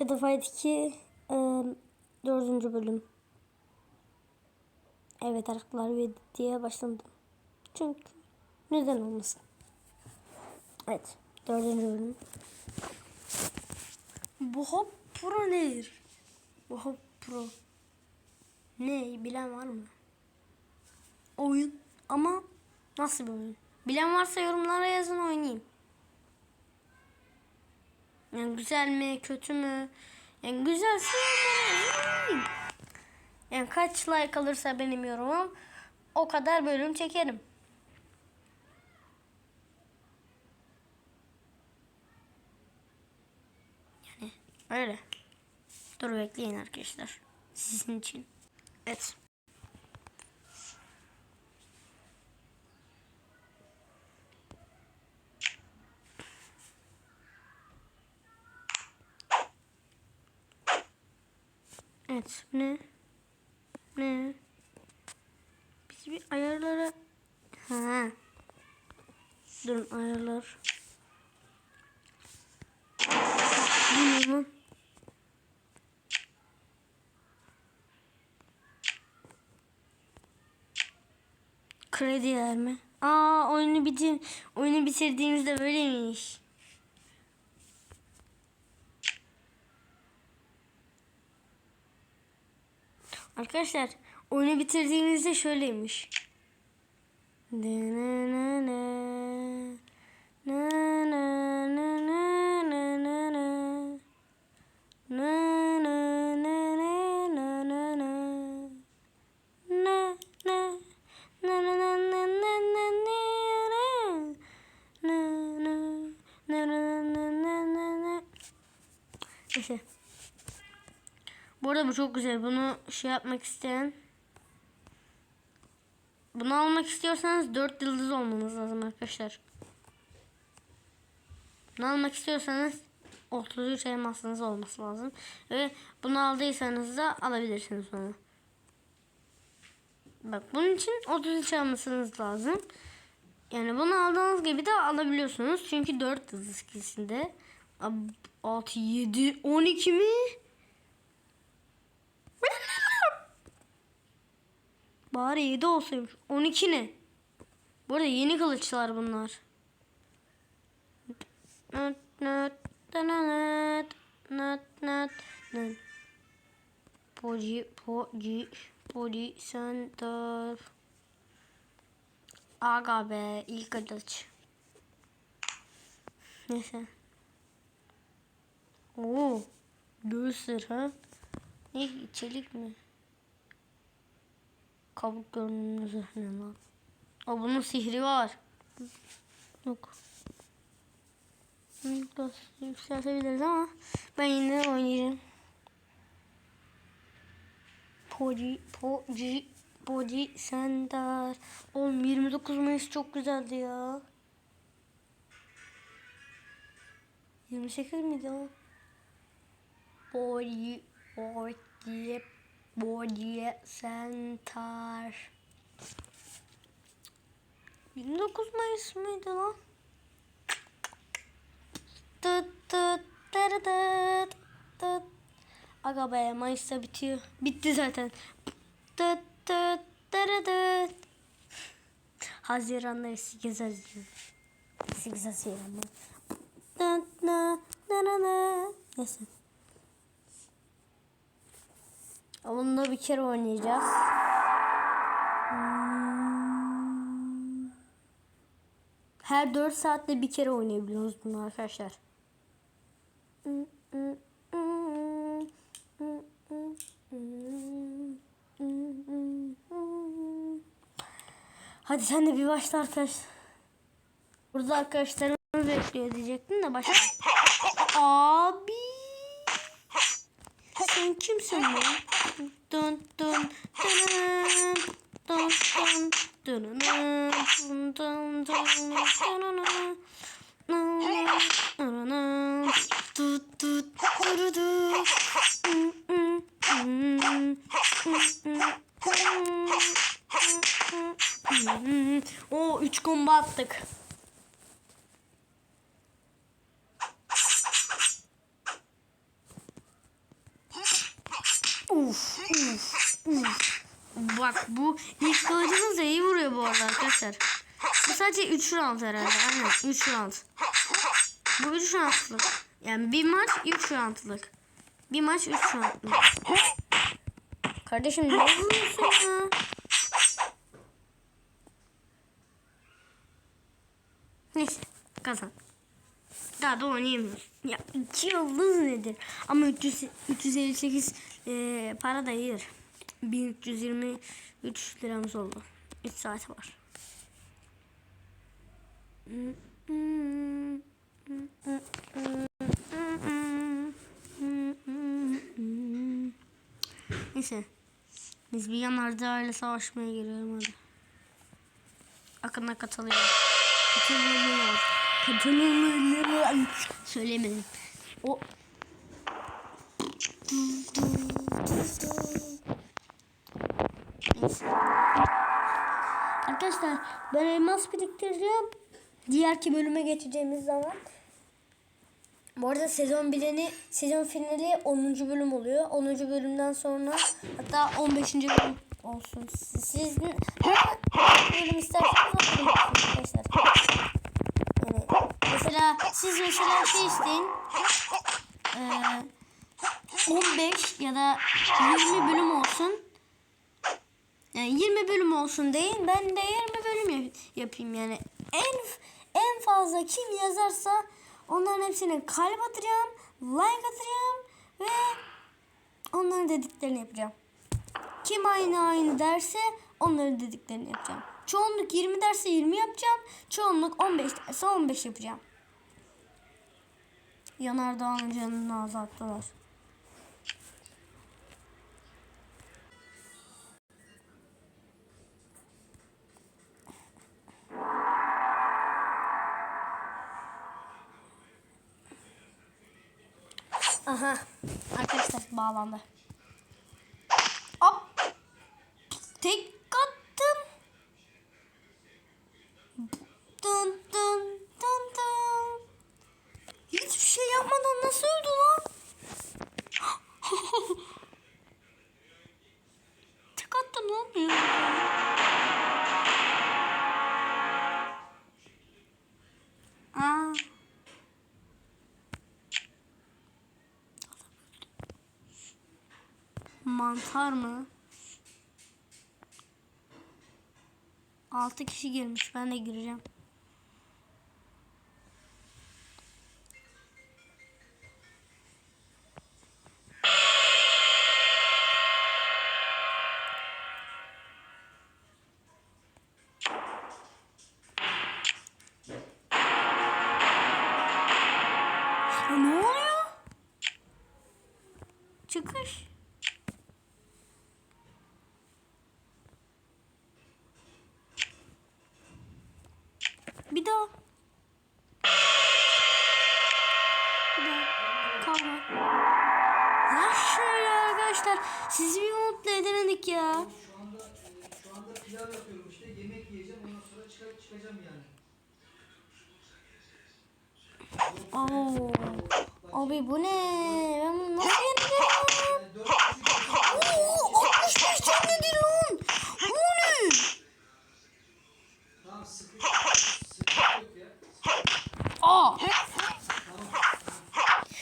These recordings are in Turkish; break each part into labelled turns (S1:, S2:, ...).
S1: Shadow Fight 2 e, dördüncü bölüm. Evet arkadaşlar videoya başladım. Çünkü neden olmasın. Evet dördüncü bölüm. Boha Pro nedir? Boha Pro. Ne bilen var mı? Oyun ama nasıl bir oyun? Bilen varsa yorumlara yazın oynayayım. Yani güzel mi, kötü mü? Yani güzelse oynayayım. Yani kaç like alırsa benim yorumum o kadar bölüm çekerim. Yani öyle. Dur bekleyin arkadaşlar. Sizin için. Evet. Evet. Ne? Ne? Biz bir ayarlara... Ha. Durun ayarlar. Ne lan? Krediler mi? Aa oyunu bitir oyunu bitirdiğimizde böyleymiş. Arkadaşlar oyunu bitirdiğinizde şöyleymiş. Neyse. Bu arada bu çok güzel. Bunu şey yapmak isteyen bunu almak istiyorsanız 4 yıldız olmanız lazım arkadaşlar. Bunu almak istiyorsanız 33 elmasınız olması lazım. Ve bunu aldıysanız da alabilirsiniz onu. Bak bunun için 33 almasınız lazım. Yani bunu aldığınız gibi de alabiliyorsunuz. Çünkü 4 yıldız ikisinde. 6, 7, 12 mi? Bari 7 olsaymış. 12 ne? Bu arada yeni kılıçlar bunlar. Nat nat nat nat nat nat Poji poji poji center Aga be ilk kılıç. Neyse. Oo. Göğüsler ha. Ne çelik mi? Kabuk görünümlü lan. O bunun sihri var. Yok. Yükseltebiliriz ama ben yine oynayacağım. Poji, Poji, Poji Center. Oğlum 29 Mayıs çok güzeldi ya. 28 miydi o? Poji, Poji, Poji Center. 29 Mayıs mıydı lan? Tıt tıt tırı tıt. Aga be Mayıs'ta bitiyor. Bitti zaten. Tıt tıt tırı tıt. Haziran'da 8 Haziran. 8 Haziran'da. Neyse. Onu da bir kere oynayacağız. Hmm. Her 4 saatte bir kere oynayabiliyoruz bunu arkadaşlar. Hadi sen de bir başla arkadaş. Burada arkadaşlarımı bekliyor diyecektim de başla. Abi. Sen kimsin lan? Dun dun dun dun dun Tut tut turu du. O üç komba attık. Uf, uf. Bak bu ilk kılıcımız da iyi vuruyor bu arada arkadaşlar. Sadece 3 round herhalde. Aynen 3 round. Bu 3 roundlık. Yani bir maç 3 roundlık. Bir maç 3 roundlık. Kardeşim ne vuruyorsun ya? Neyse kazan. Daha da oynayamıyoruz. Ya iki yıldız nedir? Ama 300, 358 e, para da yer. 1323 liramız oldu. 3 saat var. Neyse. Biz bir yanardağ ile savaşmaya giriyorum hadi. Akına katılıyor. Katılıyor. Katılıyor. Söylemedim. O Neyse. Arkadaşlar ben elmas biriktireceğim. Diğerki bölüme geçeceğimiz zaman. Bu arada sezon bileni, sezon finali 10. bölüm oluyor. 10. bölümden sonra hatta 15. bölüm olsun. Siz ne bölüm isterseniz arkadaşlar. Yani mesela siz mesela şey isteyin. Ee, 15 ya da 20 bölüm olsun. Yani 20 bölüm olsun deyin. Ben de 20 bölüm yap- yapayım yani. En en fazla kim yazarsa onların hepsine kalp atacağım, like atacağım ve onların dediklerini yapacağım. Kim aynı aynı derse onların dediklerini yapacağım. Çoğunluk 20 derse 20 yapacağım. Çoğunluk 15 derse 15 yapacağım. Yanardağın canını azalttılar. Aha. Arkadaşlar bağlandı. Hop. Tek Mantar mı? Altı kişi girmiş. Ben de gireceğim. Kavga. Ya şöyle arkadaşlar. Sizi bir mutlu edemedik ya.
S2: Şu anda şu anda pilav yapıyorum işte yemek yiyeceğim ondan sonra çıkar, çıkacağım yani.
S1: Oo. Abi bu ne? Ben bunu nasıl yeneceğim? Oo, 65 can nedir lan? Bu ne?
S2: tamam sıkı sıkı yok ya.
S1: Aa.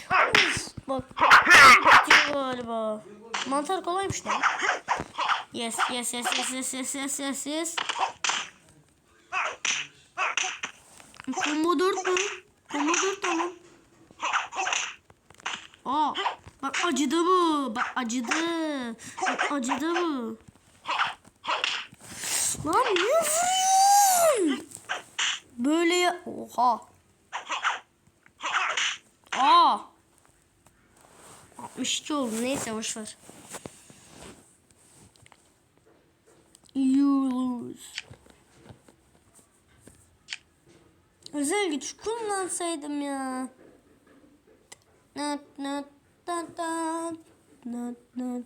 S2: Tamam.
S1: Bak. Bitiyor galiba. Mantar kolaymış lan. Yes, yes, yes, yes, yes, yes, yes, yes, yes. Combo 4 mü? Combo 4 tamam. Aa, bak acıdı bu. Bak acıdı. Bak acıdı bu. Lan ne vuruyorsun? Böyle ya... Oha. Aa. 62 oldu. Neyse boşver. You lose. Özel güç kullansaydım ya. Nat nat nat nat nat.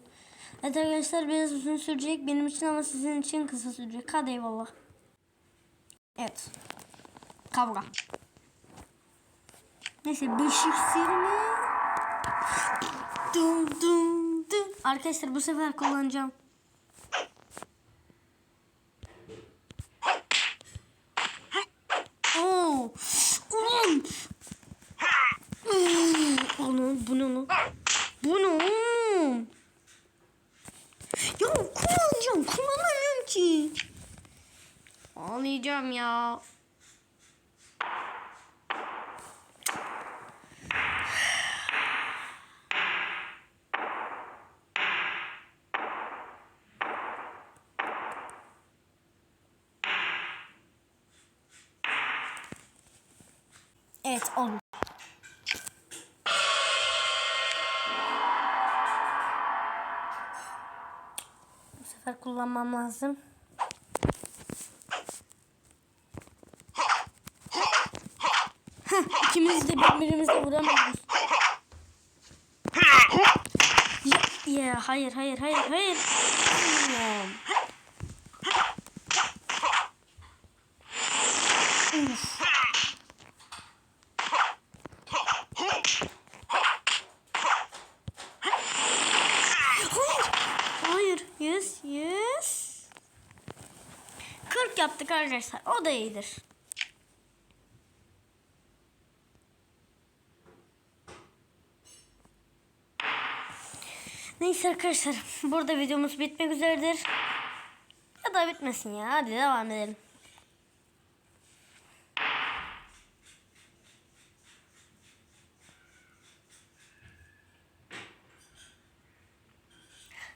S1: Evet arkadaşlar biraz uzun sürecek benim için ama sizin için kısa sürecek. Hadi eyvallah. Evet. Kavga. Neyse 5 iksir mi? Dum dum dum Arkadaşlar bu sefer kullanacağım. Oo. Ulan. Hmm, Onu, bu ne lan? Bu kullanmam lazım. Heh, İkimiz de birbirimize vuramıyoruz. Ya, ya hayır hayır hayır hayır. Bilmiyorum. Uf. Hayır. Hayır. Yes, yes. 40 yaptık arkadaşlar. O da iyidir. Neyse arkadaşlar. Burada videomuz bitmek üzeredir. Ya da bitmesin ya. Hadi devam edelim.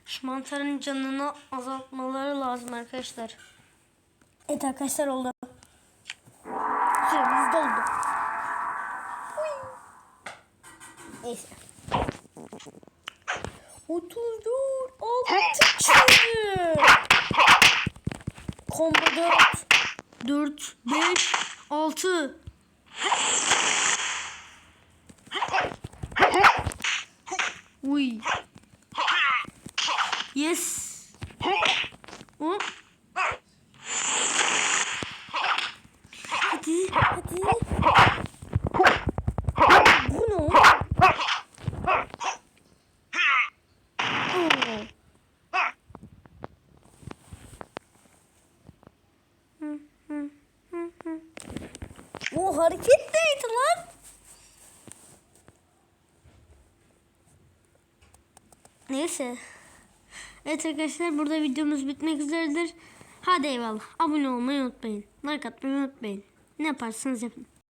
S1: Şu mantarın canını azaltmaları lazım arkadaşlar. Evet arkadaşlar oldu. Süremiz doldu. Neyse. 34 6 çıktı. Combo 4 4 5 6 Uy. Yes. Hop. Hadi, hadi. Bu ne? Oo. Hı, hı, hı, hı. O hareket neydi lan? Neyse. Evet arkadaşlar burada videomuz bitmek üzeredir. Hadi eyvallah. Abone olmayı unutmayın. Like atmayı unutmayın. Ne yaparsanız yapın.